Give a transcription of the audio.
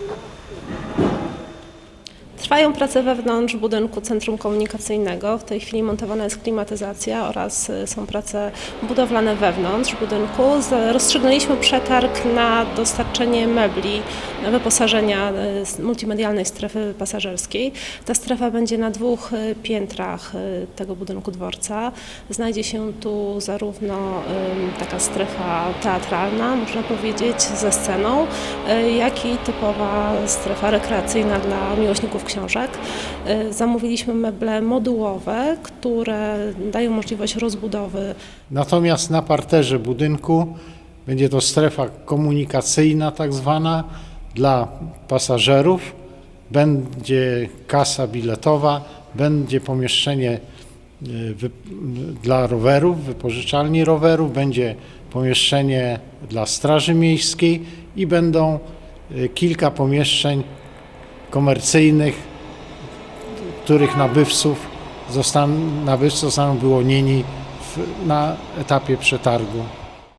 Thank you. Trwają prace wewnątrz budynku Centrum Komunikacyjnego. W tej chwili montowana jest klimatyzacja oraz y, są prace budowlane wewnątrz budynku. Rozstrzygnęliśmy przetarg na dostarczenie mebli, wyposażenia y, multimedialnej strefy pasażerskiej. Ta strefa będzie na dwóch y, piętrach tego budynku dworca. Znajdzie się tu zarówno taka strefa teatralna, można powiedzieć, ze sceną, jak i typowa strefa rekreacyjna dla miłośników książek. Y, Zamówiliśmy meble modułowe, które dają możliwość rozbudowy Natomiast na parterze budynku będzie to strefa komunikacyjna, tak zwana, dla pasażerów. Będzie kasa biletowa, będzie pomieszczenie y, dla rowerów, wypożyczalni rowerów, będzie pomieszczenie dla Straży Miejskiej i będą y, kilka pomieszczeń komercyjnych, których nabywców zostaną, nabywcy zostaną wyłonieni w, na etapie przetargu